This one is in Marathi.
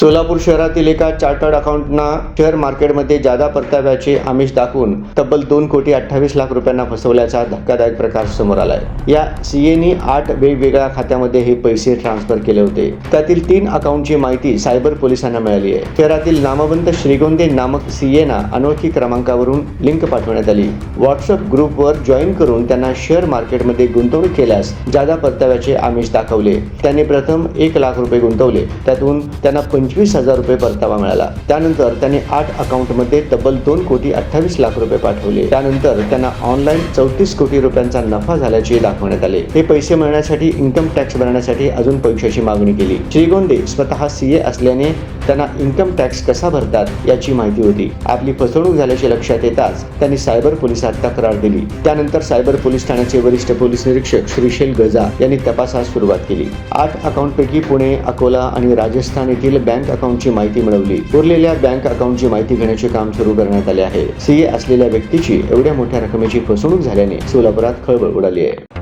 सोलापूर शहरातील एका चार्टर्ड अकाउंटना शेअर मार्केटमध्ये जादा परताव्याचे आमिष दाखवून तब्बल दोन कोटी अठ्ठावीस लाख रुपयांना फसवल्याचा धक्कादायक प्रकार समोर आलाय. या सीएनी आठ वेगवेगळ्या खात्यामध्ये हे पैसे ट्रान्सफर केले होते. त्यातील तीन अकाउंटची माहिती सायबर पोलिसांना मिळाली आहे. शहरातील नामवंत श्रीगोंदे नामक सीएना अनोळखी क्रमांकावरून लिंक पाठवण्यात आली. व्हॉट्सअप ग्रुपवर जॉईन करून त्यांना शेअर मार्केटमध्ये गुंतवणूक केल्यास जादा परताव्याचे आमिष दाखवले. त्यांनी प्रथम एक लाख रुपये गुंतवले. त्यातून त्यांना पंचवीस हजार रुपये परतावा मिळाला. त्यानंतर त्यांनी आठ अकाउंटमध्ये तब्बल दोन कोटी अठ्ठावीस लाख रुपये पाठवले. त्यानंतर त्यांना ऑनलाईन चौतीस कोटी रुपयांचा नफा झाल्याचे दाखवण्यात आले. हे पैसे मिळण्यासाठी इन्कम टॅक्स भरण्यासाठी अजून पैशाची मागणी केली. श्रीगोंदे स्वतः सीए असल्याने त्यांना इन्कम टॅक्स कसा भरतात याची माहिती होती. आपली फसवणूक झाल्याचे लक्षात येताच त्यांनी सायबर पोलिसात तक्रार दिली. त्यानंतर सायबर पोलीस ठाण्याचे वरिष्ठ पोलीस निरीक्षक श्रीशेल गजा यांनी तपासास सुरुवात केली. आठ अकाउंटपैकी पुणे अकोला आणि राजस्थान येथील बँक बँक अकाउंटची माहिती मिळवली. उरलेल्या बँक अकाउंटची माहिती घेण्याचे काम सुरू करण्यात आले आहे. सीए असलेल्या व्यक्तीची एवढ्या मोठ्या रकमेची फसवणूक झाल्याने सोलापुरात खळबळ उडाली आहे.